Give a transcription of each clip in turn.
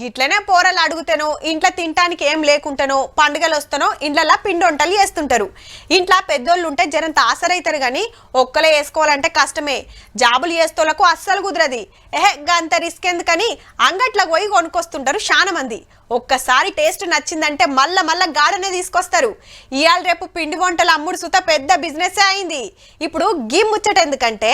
గిట్లనే పోరలు అడుగుతానో ఇంట్లో తినటానికి ఏం లేకుంటానో పండుగలు వస్తానో ఇండ్లలా పిండి వంటలు చేస్తుంటారు. ఇంట్లో పెద్దోళ్ళు ఉంటే జనంత ఆసరైతారు కానీ ఒక్కలే వేసుకోవాలంటే కష్టమే. జాబులు చేస్తోళ్ళకు అస్సలు కుదరది. ఎహే అంత రిస్క్ ఎందుకని అంగట్లకు పోయి కొనుక్కొస్తుంటారు చాలా మంది. ఒక్కసారి టేస్ట్ నచ్చిందంటే మళ్ళా మళ్ళా గాడనే తీసుకొస్తారు. ఇవాళ రేపు పిండి వంటలు అమ్ముడు సుత పెద్ద బిజినెస్ అయింది. ఇప్పుడు గీ ముచ్చట ఎందుకంటే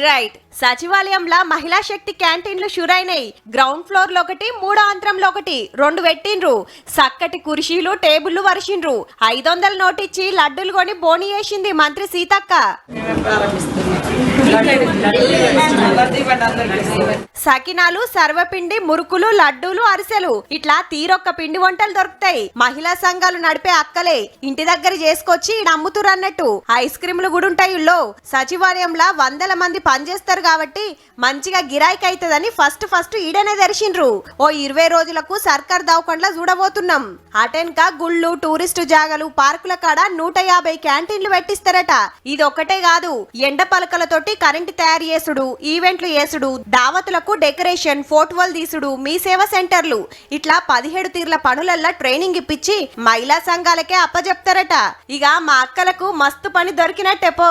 రైట్ సచివాలయంలో మహిళా శక్తి క్యాంటీన్లు షురైనాయి గ్రౌండ్ ఫ్లోర్లో ఒకటి మూడో అంతరంలో ఒకటి రెండు పెట్టిండ్రు చక్కటి కుర్చీలు టేబుల్లు వరిషిండ్రు ఐదు వందల నోటిచ్చి లడ్డూలు కొని బోని వేసింది మంత్రి సీతక్క సకినాలు సర్వపిండి మురుకులు లడ్డూలు అరిసెలు. ఇట్లా తీరొక్క పిండి వంటలు దొరుకుతాయి. మహిళా సంఘాలు నడిపే అక్కలే. ఇంటి దగ్గర చేసుకొచ్చి ఈడ అన్నట్టు ఐస్ క్రీములు కూడా ఉంటాయి ఇల్లో సచివాలయంలో వందల మంది పనిచేస్తారు కాబట్టి మంచిగా గిరాయికి అవుతుందని ఫస్ట్ ఫస్ట్ ఈడనే తెరిచిండ్రు. ఓ ఇరవై రోజులకు సర్కార్ దవాఖండ్లా చూడబోతున్నాం. అటెన్క గుళ్ళు టూరిస్టు జాగలు పార్కుల కాడ నూట యాభై క్యాంటీన్లు పెట్టిస్తారట. ఇది ఒకటే కాదు ఎండ పలకలతోటి కరెంట్ తయారు చేసుడు ఈవెంట్లు చేసుడు దావతులకు డెకరేషన్ ఫోటోలు తీసుడు మీ సేవ సెంటర్లు. ఇట్లా పదిహేడు తీర్ల పనులల్లా ట్రైనింగ్ ఇప్పించి మహిళా సంఘాలకే అప్పజెప్తారట. ఇక మా అక్కలకు మస్తు పని దొరికినట్టే పో.